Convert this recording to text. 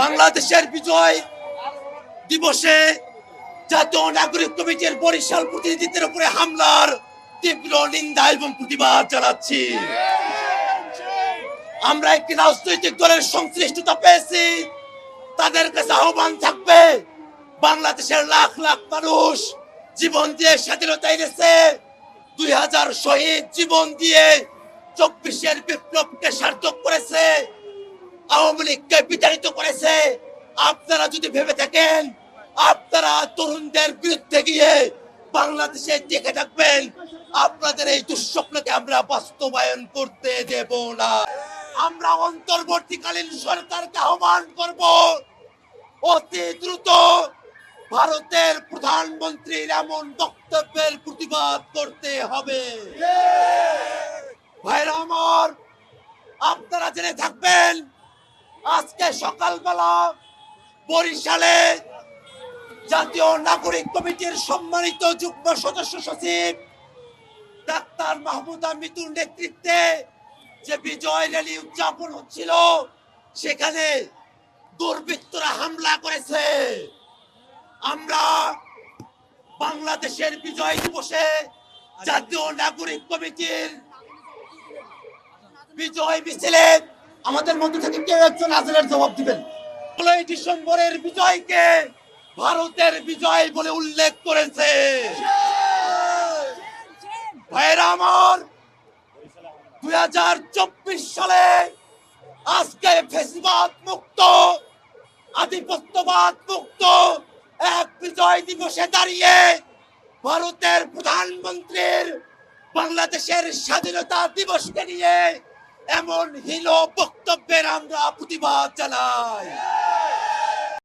বাংলাদেশের বিজয় দিবসে জাতীয় নাগরিক কমিটির বরিশাল প্রতিনিধিত্বের উপরে হামলার তীব্র নিন্দা এবং প্রতিবাদ জানাচ্ছি। আমরা একটি রাজনৈতিক দলের সংশ্লিষ্টতা পেয়েছি। তাদের কাছে আহ্বান থাকবে, বাংলাদেশের লাখ লাখ মানুষ জীবন দিয়ে স্বাধীনতা এনেছে। দুই হাজার শহীদ জীবন দিয়ে চব্বিশের বিপ্লবকে সার্থক করেছে। আওয়ামী লীগকে বিতাড়িত করেছে। আপনারা যদি ভেবে থাকেন, আপনারা তরুণদের বিরুদ্ধে গিয়ে বাংলাদেশে দেখে থাকবেন। আপনাদের এই দুঃস্বপ্নকে আমরা বাস্তবায়ন করতে দেব না। আমরা অন্তর্বর্তীকালীন সরকারকে আহ্বান করব, অতি দ্রুত ভারতের প্রধানমন্ত্রীর এমন বক্তব্যের প্রতিবাদ করতে হবে। ভাইরা আমার, আপনারা জেনে থাকবেন আজকে সকালবেলা বরিশালে জাতীয় নাগরিক কমিটির সম্মানিত যুগ্ম সদস্য সচিব ডাক্তার মাহমুদা মিতুর নেতৃত্বে যে বিজয় র্যালি উদযাপন হচ্ছিল, সেখানে দুর্বৃত্তরা হামলা করেছে। আমরা বাংলাদেশের বিজয় দিবসে জাতীয় নাগরিক কমিটির বিজয় মিছিলে আমাদের মধ্যে থেকে কেউ একজন আজলের জবাব দিবেন। ষোলোই ডিসেম্বরের বিজয়কে ভারতের বিজয় বলে উল্লেখ করেছে। দুই হাজার চব্বিশ সালে আজকে মুক্ত মুক্ত এক বিজয় দিবসে দাঁড়িয়ে ভারতের প্রধানমন্ত্রীর বাংলাদেশের স্বাধীনতা দিবসকে নিয়ে এমন হীন বক্তব্যের আমরা প্রতিবাদ জানাই।